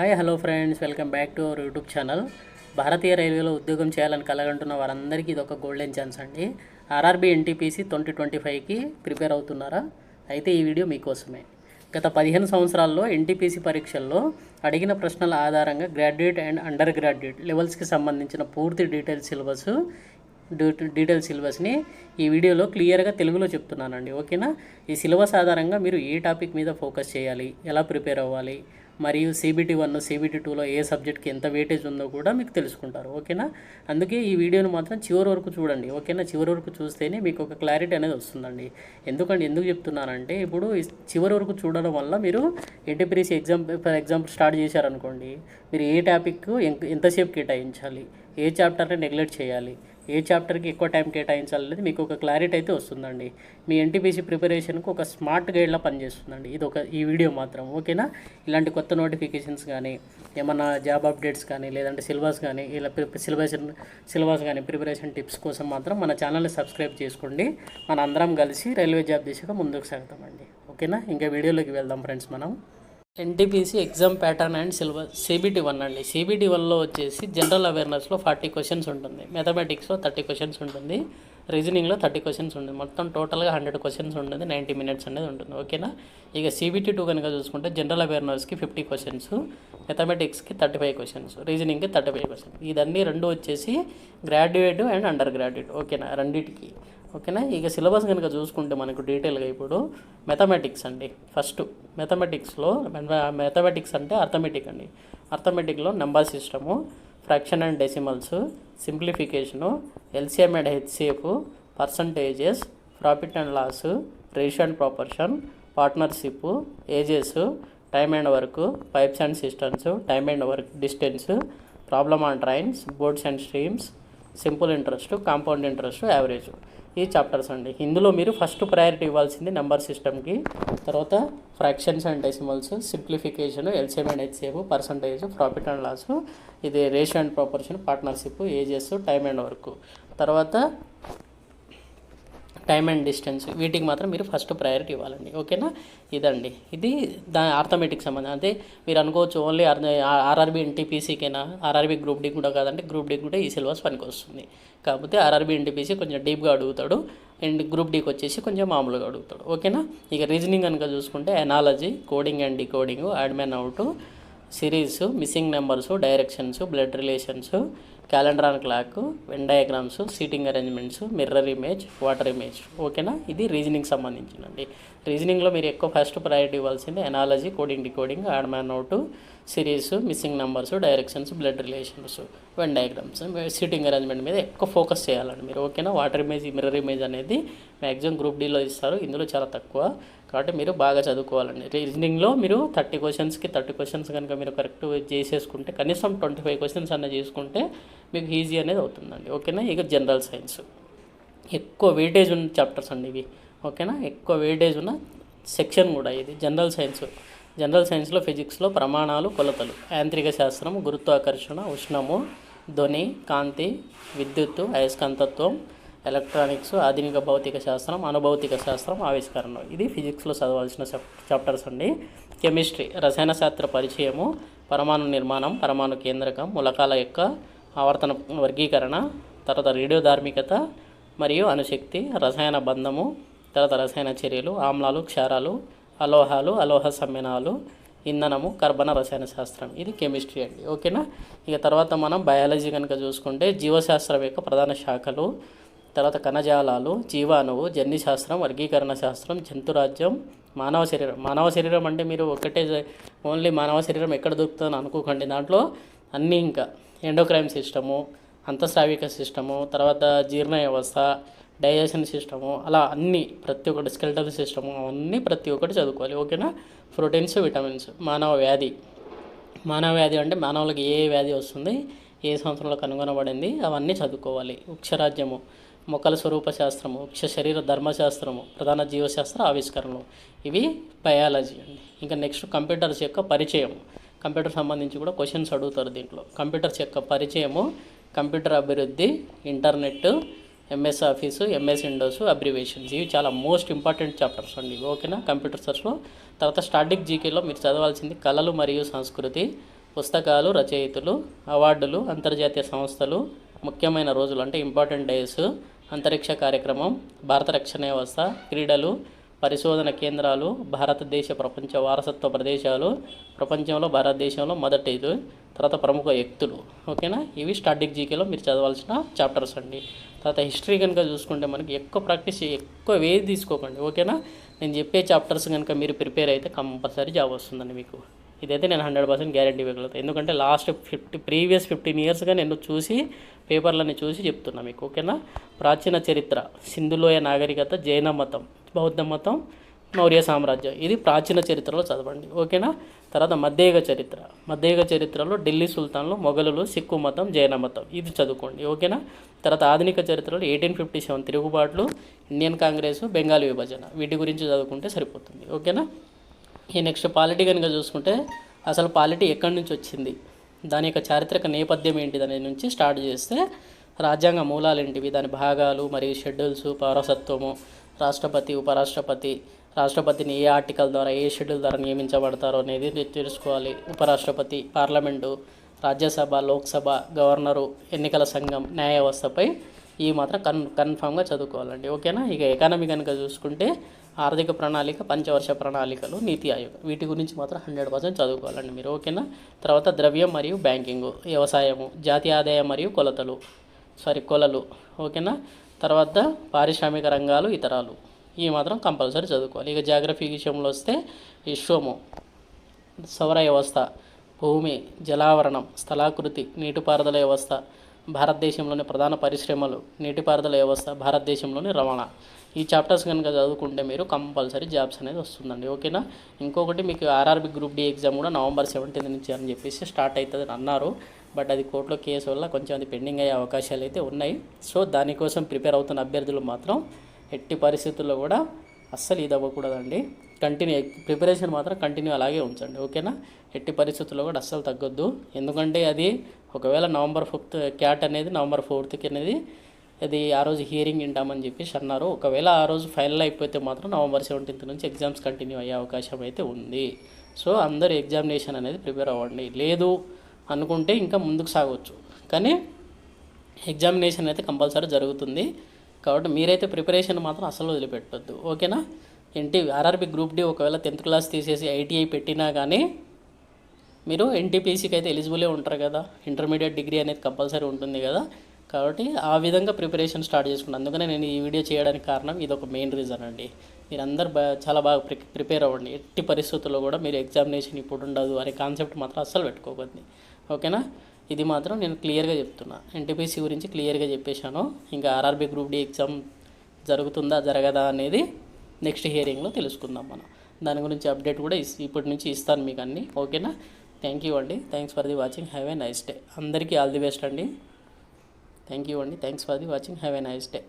Hi hello friends. Welcome back to our YouTube channel. భారతీయ రైల్వేలో ఉద్యోగం చేయాలని కలగంటున్న వారందరికీ ఇది ఒక గోల్డెన్ ఛాన్స్ అండి. ఆర్ఆర్బీ ఎన్టీపీసీ ట్వంటీ ట్వంటీ ఫైవ్కి ప్రిపేర్ అవుతున్నారా? అయితే ఈ వీడియో మీకోసమే. గత పదిహేను సంవత్సరాల్లో ఎన్టీపీసీ పరీక్షల్లో అడిగిన ప్రశ్నల ఆధారంగా గ్రాడ్యుయేట్ అండ్ అండర్ గ్రాడ్యుయేట్ లెవెల్స్కి సంబంధించిన పూర్తి డీటెయిల్ సిలబస్ డీటెయిల్ సిలబస్ని ఈ వీడియోలో క్లియర్గా తెలుగులో చెప్తున్నానండి. ఓకేనా? ఈ సిలబస్ ఆధారంగా మీరు ఏ టాపిక్ మీద ఫోకస్ చేయాలి? ఎలా ప్రిపేర్ అవ్వాలి? మరియు సిబిటి వన్ సిబిటి టూలో ఏ సబ్జెక్ట్కి ఎంత వెయిటేజ్ ఉందో కూడా మీకు తెలుసుకుంటారు. ఓకేనా? అందుకే ఈ వీడియోని మాత్రం చివరి వరకు చూడండి. ఓకేనా? చివరి వరకు చూస్తేనే మీకు ఒక క్లారిటీ అనేది వస్తుందండి. ఎందుకంటే ఎందుకు చెప్తున్నానంటే ఇప్పుడు చివరి వరకు చూడడం వల్ల మీరు NTPC exam for example start చేశారనుకోండి మీరు ఏ టాపిక్ ఎంతసేపు కేటాయించాలి? ఏ చాప్టర్ని నెగ్లెక్ట్ చేయాలి? ఏ చాప్టర్కి ఎక్కువ టైం కేటాయించాలనేది మీకు ఒక క్లారిటీ అయితే వస్తుందండి. మీ ఎన్టీపీసీ ప్రిపరేషన్కు ఒక స్మార్ట్ గైడ్లా పనిచేస్తుందండి. ఇది ఒక ఈ వీడియో మాత్రం ఓకేనా? ఇలాంటి కొత్త నోటిఫికేషన్స్ కానీ ఏమన్నా జాబ్ అప్డేట్స్ కానీ లేదంటే సిలబస్ కానీ ఇలా సిలబస్ సిలబస్ కానీ ప్రిపరేషన్ టిప్స్ కోసం మాత్రం మన ఛానల్ని సబ్స్క్రైబ్ చేసుకోండి. మన అందరం కలిసి రైల్వే జాబ్ దిశగా ముందుకు సాగుతామండి. ఓకేనా? ఇంకా వీడియోలోకి వెళ్దాం ఫ్రెండ్స్ మనం. NTPC exam pattern and syllabus CBT one అండి. సిబిటీ వన్లో వచ్చేసి జనరల్ అవేర్నెస్లో ఫార్టీ క్వశ్చన్స్ ఉంటుంది. మ్యాథమెటిక్స్లో థర్టీ క్వశ్చన్స్ ఉంటుంది. రీజనింగ్లో థర్టీ క్వశ్చన్స్ ఉంటుంది. మొత్తం టోటల్గా హండ్రెడ్ క్వశ్చన్స్ ఉంటుంది. నైంటీ మినిట్స్ అనేది ఉంటుంది. ఓకేనా? ఇక సిబిటీ టూ కనుక చూసుకుంటే జనరల్ అవేర్నెస్కి ఫిఫ్టీ క్వశ్చన్స్ మ్యాథమెటిక్స్కి థర్టీ ఫైవ్ క్వశ్చన్స్ రీజనింగ్కి థర్టీ ఫైవ్ క్వశ్చన్స్ ఇదన్నీ రెండు వచ్చేసి గ్రాడ్యుయేట్ అండ్ అండర్ గ్రాడ్యుయేట్. ఓకేనా? రెండింటికి. ఓకేనా? ఇక సిలబస్ కనుక చూసుకుంటే మనకు డీటెయిల్గా ఇప్పుడు మెథమెటిక్స్ అండి. ఫస్ట్ మెథమెటిక్స్లో మెథమెటిక్స్ అంటే అర్థమెటిక్ అండి. అర్థమెటిక్లో number system fraction and decimals simplification LCM and HCF percentages profit and loss ratio and proportion partnership ages time and work pipes and systems time and work distance problem on trains boards and streams simple interest compound interest average. ఈ chapters అండి. ఇందులో మీరు first priority ఇవ్వాల్సింది number సిస్టమ్కి తర్వాత fractions and decimals simplification LCM and HCF percentage profit and loss ఇది ratio and proportion partnership ages time and work. తర్వాత time and distance వీటికి మాత్రం మీరు ఫస్ట్ ప్రయారిటీ ఇవ్వాలండి ఓకేనా? ఇదండి. ఇది దాని ఆర్థమెటిక్ సంబంధం. అంటే మీరు అనుకోవచ్చు ఓన్లీ ఆర్ఆర్బీ ఎన్టీపీసీకేనా ఆర్ఆర్బీ గ్రూప్ డి కూడా కాదంటే గ్రూప్ డి కూడా ఈ సిలబస్ పనికి వస్తుంది. కాకపోతే ఆర్ఆర్బీ ఎన్టీపీసీ కొంచెం డీప్గా అడుగుతాడు అండ్ గ్రూప్ డీకి వచ్చేసి కొంచెం మామూలుగా అడుగుతాడు ఓకేనా? ఇక రీజనింగ్ కనుక చూసుకుంటే analogy coding and decoding odd man out series missing numbers directions blood relations calendar and clock Venn diagrams seating arrangements mirror image water image. ఓకేనా? ఇది రీజనింగ్ సంబంధించినండి రీజనింగ్లో మీరు ఎక్కువ ఫస్ట్ ప్రయారిటీ ఇవ్వాల్సింది analogy coding decoding odd man out series missing numbers directions blood relations Venn diagrams seating arrangement మీద ఎక్కువ focus చేయాలండి మీరు. ఓకేనా? వాటర్ ఇమేజ్ మిర్రర్ ఇమేజ్ అనేది మ్యాక్సిమం గ్రూప్ డీలో ఇస్తారు. ఇందులో చాలా తక్కువ. కాబట్టి మీరు బాగా చదువుకోవాలండి. రీజనింగ్లో మీరు థర్టీ క్వశ్చన్స్కి థర్టీ క్వశ్చన్స్ కనుక మీరు కరెక్ట్ చేసేసుకుంటే కనీసం ట్వంటీ ఫైవ్ క్వశ్చన్స్ అన్న చేసుకుంటే మీకు ఈజీ అనేది అవుతుందండి ఓకేనా? ఇక జనరల్ సైన్స్ ఎక్కువ వెయిటేజ్ ఉన్న చాప్టర్స్ అండి ఇవి ఓకేనా? ఎక్కువ వెయిటేజ్ ఉన్న సెక్షన్ కూడా ఇది జనరల్ సైన్స్ జనరల్ సైన్స్లో ఫిజిక్స్లో ప్రమాణాలు కొలతలు. యాంత్రిక శాస్త్రం గురుత్వాకర్షణ ఉష్ణము ధ్వని కాంతి విద్యుత్తు అయస్కాంతత్వం ఎలక్ట్రానిక్స్ ఆధునిక భౌతిక శాస్త్రం అనుభౌతిక శాస్త్రం ఆవిష్కరణ ఇది ఫిజిక్స్లో చదవాల్సిన చాప్టర్స్ అండి. కెమిస్ట్రీ రసాయన శాస్త్ర పరిచయము పరమాణు నిర్మాణం పరమాణు కేంద్రకం మూలకాల యొక్క ఆవర్తన వర్గీకరణ తర్వాత రేడియో ధార్మికత మరియు అణుశక్తి రసాయన బంధము తర్వాత రసాయన చర్యలు ఆమ్లాలు క్షారాలు అలోహాలు అలోహ సమ్మెనాలు ఇంధనము కర్బన రసాయన శాస్త్రం. ఇది కెమిస్ట్రీ అండి. ఓకేనా? ఇక తర్వాత మనం బయాలజీ కనుక చూసుకుంటే జీవశాస్త్రం యొక్క ప్రధాన శాఖలు తర్వాత కణజాలాలు జీవాణువు జన్యుశాస్త్రం వర్గీకరణ శాస్త్రం జంతురాజ్యం మానవ శరీరం. మానవ శరీరం అంటే మీరు ఒకటే ఓన్లీ మానవ శరీరం ఎక్కడ దొరుకుతుందని అనుకోకండి. దాంట్లో అన్నీ ఇంకా ఎండోక్రైమ్ సిస్టము అంతఃస్రావిక సిస్టము తర్వాత జీర్ణ వ్యవస్థ డైజెషన్ సిస్టము అలా అన్నీ ప్రతి ఒక్కటి స్కెల్టల్ సిస్టము అవన్నీ ప్రతి ఒక్కటి చదువుకోవాలి ఓకేనా? ప్రోటీన్స్ విటమిన్స్ మానవ వ్యాధి. మానవ వ్యాధి అంటే మానవులకు ఏ వ్యాధి వస్తుంది ఏ సంవత్సరంలో కనుగొనబడింది అవన్నీ చదువుకోవాలి. వృక్షరాజ్యము మొక్కల స్వరూప శాస్త్రము వృక్ష శరీర ధర్మశాస్త్రము ప్రధాన జీవశాస్త్ర ఆవిష్కరణలు. ఇవి బయాలజీ అండి. ఇంకా నెక్స్ట్ కంప్యూటర్స్ యొక్క పరిచయం. కంప్యూటర్ సంబంధించి కూడా క్వశ్చన్స్ అడుగుతారు దీంట్లో. కంప్యూటర్స్ యొక్క పరిచయము కంప్యూటర్ అభివృద్ధి internet MS office MS windows abbreviations ఇవి చాలా మోస్ట్ ఇంపార్టెంట్ చాప్టర్స్ అండి. ఇవి ఓకేనా? కంప్యూటర్ సర్చ్లో తర్వాత స్టాటిక్ జీకేలో మీరు చదవాల్సింది కళలు మరియు సంస్కృతి పుస్తకాలు రచయితలు అవార్డులు అంతర్జాతీయ సంస్థలు ముఖ్యమైన రోజులు అంటే ఇంపార్టెంట్ డేస్ అంతరిక్ష కార్యక్రమం భారత రక్షణ వ్యవస్థ క్రీడలు పరిశోధన కేంద్రాలు భారతదేశ ప్రపంచ వారసత్వ ప్రదేశాలు ప్రపంచంలో భారతదేశంలో మొదటిది తర్వాత ప్రముఖ వ్యక్తులు. ఓకేనా? ఇవి స్టాటిక్ జీకేలో మీరు చదవాల్సిన చాప్టర్స్ అండి. తర్వాత హిస్టరీ కనుక చూసుకుంటే మనకి ఎక్కువ ప్రాక్టీస్ ఎక్కువ వేది తీసుకోకండి ఓకేనా? నేను చెప్పే చాప్టర్స్ కనుక మీరు ప్రిపేర్ అయితే కంపల్సరీ జాబ్ వస్తుందండి మీకు. ఇదైతే నేను హండ్రెడ్ పర్సెంట్ గ్యారంటీ ఇవ్వగలుగుతాను ఎందుకంటే లాస్ట్ ఫిఫ్టీ ప్రీవియస్ ఫిఫ్టీన్ ఇయర్స్గా నేను చూసి పేపర్లని చూసి చెప్తున్నా మీకు ఓకేనా? ప్రాచీన చరిత్ర సింధులోయ నాగరికత జైన మతం బౌద్ధ మతం మౌర్య సామ్రాజ్యం. ఇది ప్రాచీన చరిత్రలో చదవండి. ఓకేనా? తర్వాత మధ్యయుగ చరిత్ర. మధ్యయుగ చరిత్రలో ఢిల్లీ సుల్తాన్లు మొఘలులు సిక్కు మతం జైన మతం. ఇది చదువుకోండి. ఓకేనా? తర్వాత ఆధునిక చరిత్రలో ఎయిటీన్ ఫిఫ్టీ సెవెన్ తిరుగుబాట్లు ఇండియన్ కాంగ్రెస్ బెంగాల్ విభజన. వీటి గురించి చదువుకుంటే సరిపోతుంది. ఓకేనా? ఈ నెక్స్ట్ పాలిటీ కనుక చూసుకుంటే అసలు పాలిటీ ఎక్కడి నుంచి వచ్చింది? దాని యొక్క చారిత్రక నేపథ్యం ఏంటి? దాని నుంచి స్టార్ట్ చేస్తే రాజ్యాంగ మూలాలు ఏంటివి? దాని భాగాలు మరియు షెడ్యూల్స్ పౌరసత్వము రాష్ట్రపతి ఉపరాష్ట్రపతి రాష్ట్రపతిని ఏ ఆర్టికల్ ద్వారా ఏ షెడ్యూల్ ద్వారా నియమించబడతారో అనేది తెలుసుకోవాలి. ఉపరాష్ట్రపతి పార్లమెంటు రాజ్యసభ లోక్సభ గవర్నరు ఎన్నికల సంఘం న్యాయ వ్యవస్థపై ఈ మాత్రం కన్ కన్ఫామ్గా చదువుకోవాలండి. ఓకేనా? ఇక ఎకానమీ కనుక చూసుకుంటే ఆర్థిక ప్రణాళిక పంచవర్ష ప్రణాళికలు నీతి ఆయోగ్ వీటి గురించి మాత్రం హండ్రెడ్ పర్సెంట్ చదువుకోవాలండి మీరు. ఓకేనా? తర్వాత ద్రవ్యం మరియు బ్యాంకింగ్ వ్యవసాయము జాతీయ ఆదాయం మరియు కొలతలు. సారీ కొలలు. ఓకేనా? తర్వాత పారిశ్రామిక రంగాలు ఇతరాలు. ఈ మాత్రం కంపల్సరీ చదువుకోవాలి. ఇక జాగ్రఫీ విషయంలో వస్తే విశ్వము సౌర వ్యవస్థ భూమి జలావరణం స్థలాకృతి నీటిపారుదల వ్యవస్థ భారతదేశంలోని ప్రధాన పరిశ్రమలు నీటిపారుదల వ్యవస్థ భారతదేశంలోని రవాణా. ఈ చాప్టర్స్ కనుక చదువుకుంటే మీరు కంపల్సరీ జాబ్స్ అనేది వస్తుందండి. ఓకేనా? ఇంకొకటి మీకు ఆర్ఆర్బి గ్రూప్ డి ఎగ్జామ్ కూడా నవంబర్ సెవెంటీన్త్ నుంచి అని చెప్పేసి స్టార్ట్ అవుతుంది అన్నారు. బట్ అది కోర్టులో కేసు వల్ల కొంచెం అది పెండింగ్ అయ్యే అవకాశాలు అయితే ఉన్నాయి. సో దానికోసం ప్రిపేర్ అవుతున్న అభ్యర్థులు మాత్రం ఎట్టి పరిస్థితుల్లో కూడా అస్సలు ఇది అవ్వకూడదండి. కంటిన్యూ ప్రిపరేషన్ మాత్రం కంటిన్యూ అలాగే ఉంచండి. ఓకేనా? ఎట్టి పరిస్థితుల్లో కూడా అస్సలు తగ్గొద్దు. ఎందుకంటే అది ఒకవేళ నవంబర్ ఫిఫ్త్ క్యాట్ అనేది నవంబర్ ఫోర్త్కి అనేది అది ఆ రోజు హియరింగ్ వింటామని చెప్పేసి అన్నారు. ఒకవేళ ఆ రోజు ఫైనల్ అయిపోతే మాత్రం నవంబర్ సెవెంటీన్త్ నుంచి ఎగ్జామ్స్ కంటిన్యూ అయ్యే అవకాశం అయితే ఉంది. సో అందరూ ఎగ్జామినేషన్ అనేది ప్రిపేర్ అవ్వండి. లేదు అనుకుంటే ఇంకా ముందుకు సాగవచ్చు కానీ ఎగ్జామినేషన్ అయితే కంపల్సరీ జరుగుతుంది. కాబట్టి మీరైతే ప్రిపరేషన్ మాత్రం అసలు వదిలిపెట్టొద్దు. ఓకేనా? ఎన్టీ ఆర్ఆర్బి గ్రూప్ డి ఒకవేళ టెన్త్ క్లాస్ తీసేసి ఐటీఐ పెట్టినా కానీ మీరు ఎన్టీపీసీకి అయితే ఎలిజిబులే ఉంటారు కదా. ఇంటర్మీడియట్ డిగ్రీ అనేది కంపల్సరీ ఉంటుంది కదా. కాబట్టి ఆ విధంగా ప్రిపరేషన్ స్టార్ట్ చేసుకున్నాను. అందుకనే నేను ఈ వీడియో చేయడానికి కారణం ఇది ఒక మెయిన్ రీజన్ అండి. మీరందరూ బా చాలా బాగా ప్రి ప్రిపేర్ అవ్వండి. ఎట్టి పరిస్థితుల్లో కూడా మీరు ఎగ్జామినేషన్ ఇప్పుడు ఉండదు అనే కాన్సెప్ట్ మాత్రం అస్సలు పెట్టుకోకండి. ఓకేనా? ఇది మాత్రం నేను క్లియర్గా చెప్తున్నా. ఎన్టీపీసీ గురించి క్లియర్గా చెప్పేశాను. ఇంకా ఆర్ఆర్బీ గ్రూప్ డి ఎగ్జామ్ జరుగుతుందా జరగదా అనేది నెక్స్ట్ హియరింగ్లో తెలుసుకుందాం మనం. దాని గురించి అప్డేట్ కూడా ఇప్పటి నుంచి ఇస్తాను మీకు అన్నీ. ఓకేనా? థ్యాంక్ యూ అండి. Thanks for the watching have a nice day అందరికీ ఆల్ ది బెస్ట్ అండి. థ్యాంక్ యూ అండి. Thanks for the watching have a nice day